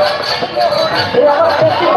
Yeah, I'm gonna take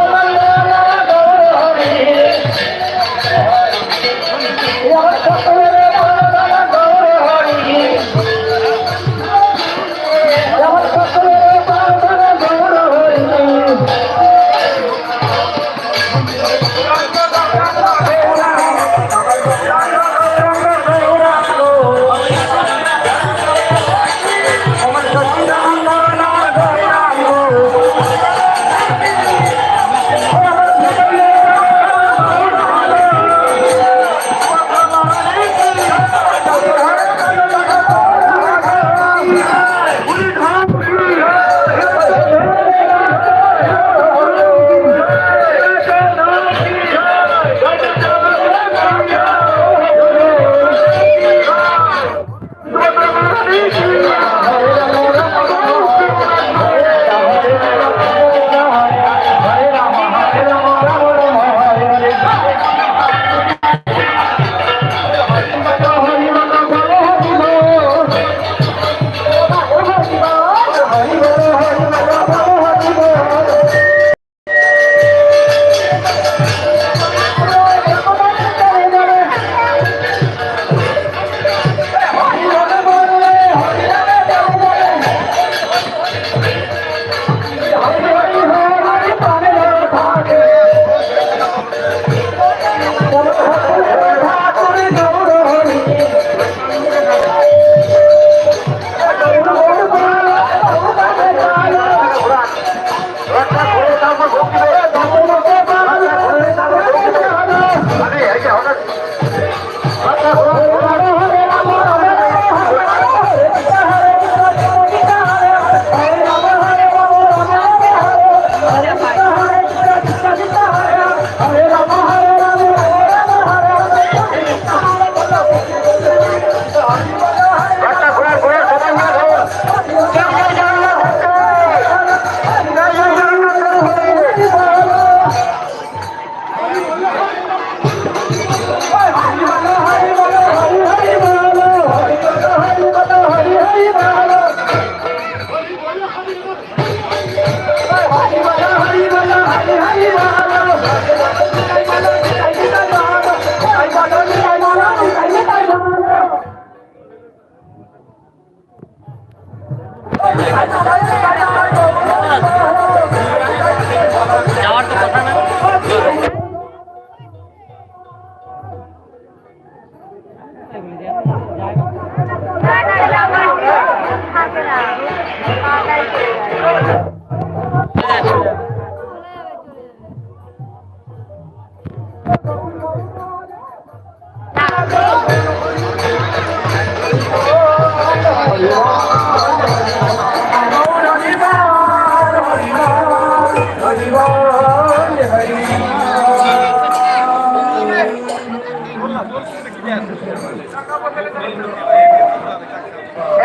যাওয়ার তো কথা না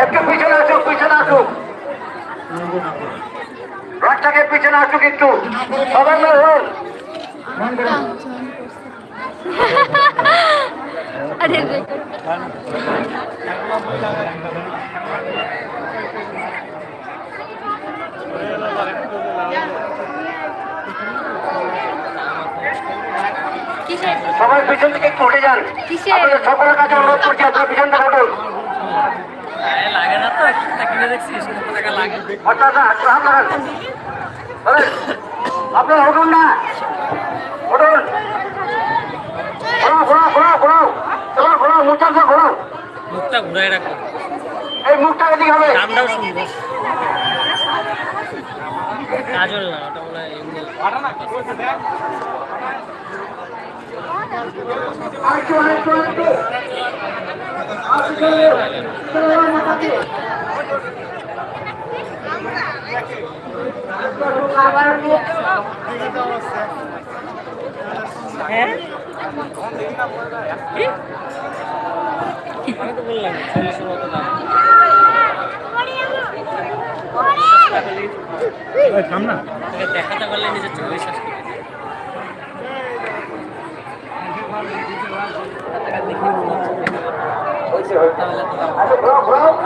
একটু পিছনে আসুক পিছনে আসুক। রাস্তাকে পিছনে আসুক একটু। সবাই মিলে হোক। अरे সবাই পিছন থেকে একটু উঠে যান? আপনাদের সকলের কাছে অনুরোধ করছি আপনারা পিছন থেকে উঠুন লাগে না তো আপনারা উঠুন না। উঠুন। ঘোরাও ঘোরাও ঘোরাও ঘোরাও। এবার ঘোরাও মুখটা ঘোরাও। মুখটা ঘুরাই রাখো। এই মুখটা এদিকে হবে। দামটাও শুনব। কাজল না ওটা মনে হয় হ্যাঁ? আমি তো বললাম চল্লিশের মতো দাম। দেখাতে পারলে নিজের তাহলে